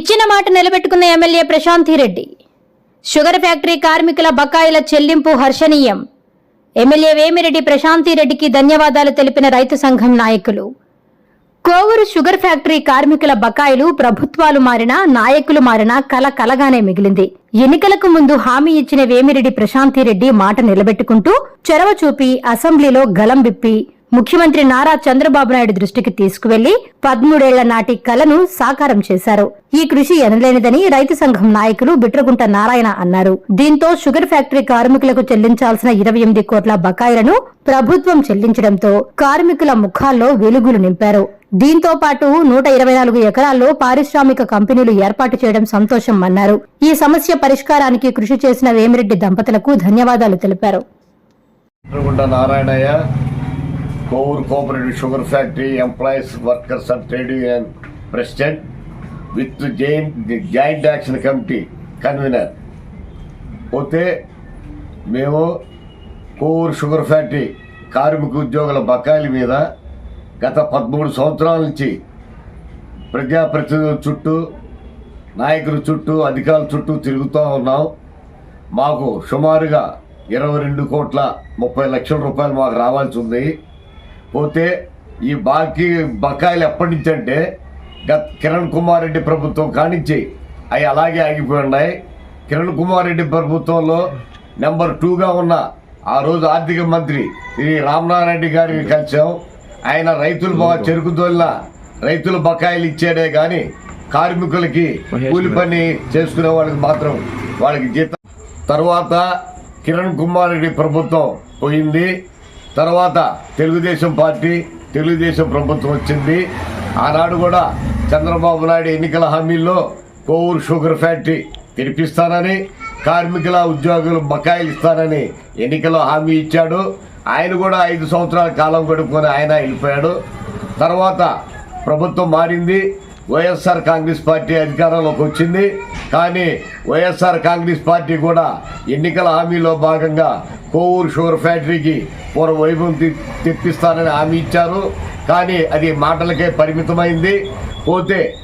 ఇచ్చిన మాట నిలబెట్టుకున్న ఎమ్మెల్యే ప్రశాంతిరెడ్డి షుగర్ ఫ్యాక్టరీ కార్మికుల బకాయిల చెల్లింపు హర్షణీయం. ఎమ్మెల్యే వేమిరెడ్డి ప్రశాంతి రెడ్డికి ధన్యవాదాలు తెలిపిన రైతు సంఘం నాయకులు. కోవూరు షుగర్ ఫ్యాక్టరీ కార్మికుల బకాయిలు ప్రభుత్వాలు మారినా నాయకులు మారినా కల కలగానే మిగిలింది. ఎన్నికలకు ముందు హామీ ఇచ్చిన వేమిరెడ్డి ప్రశాంతిరెడ్డి మాట నిలబెట్టుకుంటూ చొరవ చూపి అసెంబ్లీలో గలం విప్పి ముఖ్యమంత్రి నారా చంద్రబాబు నాయుడు దృష్టికి తీసుకువెళ్ళి పదమూడేళ్ళ నాటి కలను సాకారం చేశారు. ఈ కృషి ఎనలేనిదని రైతు సంఘం నాయకులు బిట్రగుంట నారాయణ అన్నారు. దీంతో షుగర్ ఫ్యాక్టరీ కార్మికులకు చెల్లించాల్సిన ఇరవై ఎనిమిది కోట్ల బకాయిలను ప్రభుత్వం చెల్లించడంతో కార్మికుల ముఖాల్లో వెలుగులు నింపారు. దీంతో పాటు నూట ఇరవై నాలుగు ఎకరాల్లో పారిశ్రామిక కంపెనీలు ఏర్పాటు చేయడం సంతోషం అన్నారు. ఈ సమస్య పరిష్కారానికి కృషి చేసిన వేమిరెడ్డి దంపతులకు ధన్యవాదాలు తెలిపారు. Narayanaiah Kovur cooperative sugar factory employees workers and trade union president with joint joint action committee convener పోతే మేము కోవూరు షుగర్ ఫ్యాక్టరీ కార్మిక ఉద్యోగుల బకాయిల మీద గత పదమూడు సంవత్సరాల నుంచి ప్రజాప్రతినిధుల చుట్టూ నాయకుల చుట్టూ అధికారుల చుట్టూ తిరుగుతూ ఉన్నాం. మాకు సుమారుగా ఇరవై రెండు కోట్ల ముప్పై లక్షల రూపాయలు మాకు రావాల్సి ఉంది. పోతే ఈ బాకీ బకాయిలు ఎప్పటి నుంచి అంటే గత కిరణ్ కుమార్ రెడ్డి ప్రభుత్వం కానించి అవి అలాగే ఆగిపోయి ఉన్నాయి. కిరణ్ కుమార్ రెడ్డి ప్రభుత్వంలో నెంబర్ టూగా ఉన్న ఆ రోజు ఆర్థిక మంత్రి శ్రీ రామనారాయణ రెడ్డి గారిని కలిసాం ఆయన రైతులు బాగా చెరుకు తోలిన రైతుల బకాయిలు ఇచ్చాడే కానీ కార్మికులకి కూలి పని చేసుకునే వాళ్ళకి మాత్రం వాళ్ళకి జీతం. తర్వాత కిరణ్ కుమార్ రెడ్డి ప్రభుత్వం పోయింది. తర్వాత తెలుగుదేశం పార్టీ తెలుగుదేశం ప్రభుత్వం వచ్చింది. ఆనాడు కూడా చంద్రబాబు నాయుడు ఎన్నికల హామీల్లో కోవూరు షుగర్ ఫ్యాక్టరీ తెరిపిస్తానని కార్మికుల ఉద్యోగులు బకాయిలు ఇస్తానని ఎన్నికలో హామీ ఇచ్చాడు. ఆయన కూడా ఐదు సంవత్సరాల కాలం గడుపుకొని ఆయన వెళ్ళిపోయాడు. తర్వాత ప్రభుత్వం మారింది. వైఎస్ఆర్ కాంగ్రెస్ పార్టీ అధికారంలోకి వచ్చింది. కానీ వైఎస్ఆర్ కాంగ్రెస్ పార్టీ కూడా ఎన్నికల హామీలో భాగంగా కోవూరు షుగర్ ఫ్యాక్టరీకి పూర్వ వైభవం తె- తెప్పిస్తానని హామీ ఇచ్చారు. కానీ అది మాటలకే పరిమితమైంది. పోతే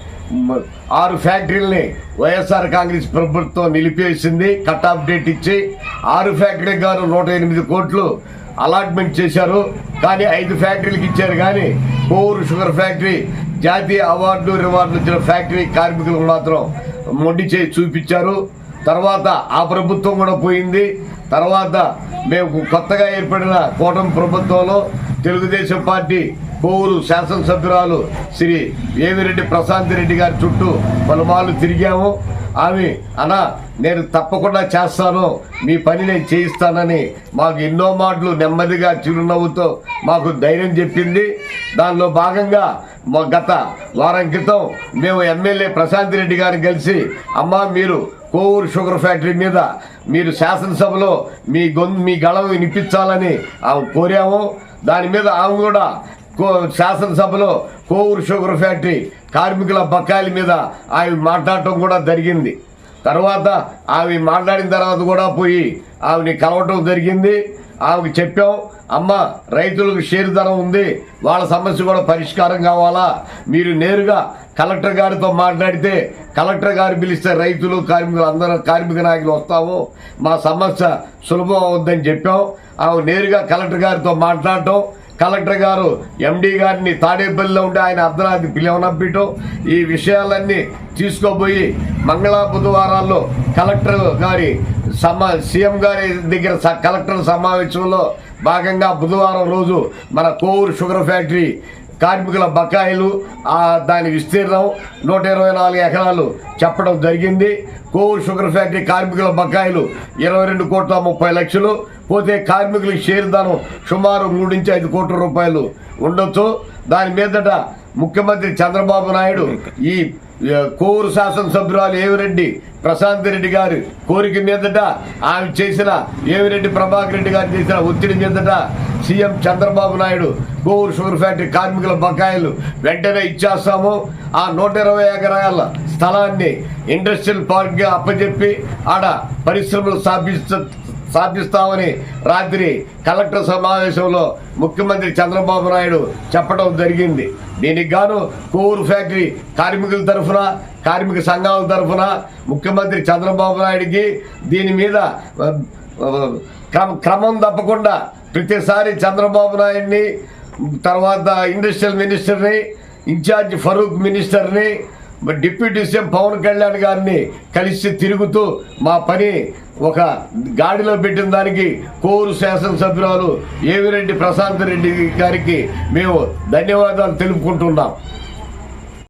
ఆరు ఫ్యాక్టరీలని వైఎస్ఆర్ కాంగ్రెస్ ప్రభుత్వం నిలిపేసింది. కట్ ఆఫ్ డేట్ ఇచ్చి ఆరు ఫ్యాక్టరీ గారు నూట ఎనిమిది కోట్లు అలాట్మెంట్ చేశారు. కానీ ఐదు ఫ్యాక్టరీలకు ఇచ్చారు. కానీ కోవూరు షుగర్ ఫ్యాక్టరీ జాతీయ అవార్డు రివార్డులు ఇచ్చిన ఫ్యాక్టరీ కార్మికులకు మాత్రం మొండి చేయి చూపించారు. తర్వాత ఆ ప్రభుత్వం కూడా పోయింది. తర్వాత మేము కొత్తగా ఏర్పడిన కూటమి ప్రభుత్వంలో తెలుగుదేశం పార్టీ కోవూరు శాసనసభ్యురాలు శ్రీ వేమిరెడ్డి ప్రశాంత్ రెడ్డి గారి చుట్టూ పలుమార్లు తిరిగాము. ఆమె అనా నేను తప్పకుండా చేస్తాను. మీ పని నేను చేయిస్తానని మాకు ఎన్నో మాటలు నెమ్మదిగా చిరునవ్వుతో మాకు ధైర్యం చెప్పింది. దానిలో భాగంగా మా గత వారం క్రితం మేము ఎమ్మెల్యే ప్రశాంత్ రెడ్డి గారిని కలిసి అమ్మ మీరు కోవూరు షుగర్ ఫ్యాక్టరీ మీద మీరు శాసనసభలో మీ గొంతు మీ గళం వినిపించాలని ఆమె కోరాము. దాని మీద ఆమె కూడా కో శాసనసభలో కోవూరు షుగర్ ఫ్యాక్టరీ కార్మికుల బకాయిల మీద ఆమె మాట్లాడటం కూడా జరిగింది. తర్వాత ఆమె మాట్లాడిన తర్వాత కూడా పోయి ఆమెని కలవటం జరిగింది. ఆమెకు చెప్పాం అమ్మ రైతులకు షేర్ ధర ఉంది వాళ్ళ సమస్య కూడా పరిష్కారం కావాలా? మీరు నేరుగా కలెక్టర్ గారితో మాట్లాడితే కలెక్టర్ గారు పిలిస్తే రైతులు కార్మికులు అందరూ కార్మిక నాయకులు వస్తాము మా సమస్య సులభం అవుద్దని చెప్పాం ఆమె నేరుగా కలెక్టర్ గారితో మాట్లాడటం. కలెక్టర్ గారు ఎండీ గారిని తాడేపల్లిలో ఉంటే ఆయన అర్ధరాత్రి పిలవనంపించడం ఈ విషయాలన్నీ తీసుకోబోయి మంగళ బుధవారాల్లో కలెక్టర్ గారి సమా సీఎం గారి దగ్గర స- కలెక్టర్ సమావేశంలో భాగంగా బుధవారం రోజు మన కోవూరు షుగర్ ఫ్యాక్టరీ కార్మికుల బకాయిలు దాని విస్తీర్ణం నూట ఇరవై నాలుగు ఎకరాలు చెప్పడం జరిగింది. కోవూరు షుగర్ ఫ్యాక్టరీ కార్మికుల బకాయిలు ఇరవై రెండు కోట్ల ముప్పై లక్షలు. పోతే కార్మికులకు షేర్ ధనం సుమారు మూడు నుంచి ఐదు కోట్ల రూపాయలు ఉండొచ్చు. దాని మీదట ముఖ్యమంత్రి చంద్రబాబు నాయుడు ఈ కోవూరు శాసనసభ్యురాలు ఏవిరెడ్డి ప్రశాంత్ రెడ్డి గారి కోరిక మీదట ఆమె చేసిన ఏవిరెడ్డి ప్రభాకర్ రెడ్డి గారు చేసిన ఒత్తిడి మీదట CM Chandrababu Naidu Govur sugar factory కార్మికుల బకాయిలు వెంటనే ఇచ్చేస్తాము. ఆ నూట ఇరవై ఎకరాల స్థలాన్ని ఇండస్ట్రియల్ పార్క్గా అప్పచెప్పి ఆడ పరిశ్రమలు స్థాపిస్తూ స్థాపిస్తామని రాత్రి కలెక్టర్ సమావేశంలో ముఖ్యమంత్రి చంద్రబాబు నాయుడు చెప్పడం జరిగింది. దీనికి గాను కోవూరు ఫ్యాక్టరీ కార్మికుల తరఫున కార్మిక సంఘాల తరఫున ముఖ్యమంత్రి చంద్రబాబు నాయుడికి దీని మీద క్రమం తప్పకుండా ప్రతిసారి చంద్రబాబు నాయుడిని తర్వాత ఇండస్ట్రియల్ మినిస్టర్ని ఇన్ఛార్జ్ ఫరూక్ మినిస్టర్ని డిప్యూటీ సీఎం పవన్ కళ్యాణ్ గారిని కలిసి తిరుగుతూ మా పని ఒక గాడిలో పెట్టిన దానికి కోరు శాసనసభ్యురాలు ఏవిరెడ్డి ప్రశాంత్ రెడ్డి గారికి మేము ధన్యవాదాలు తెలుపుకుంటున్నాం.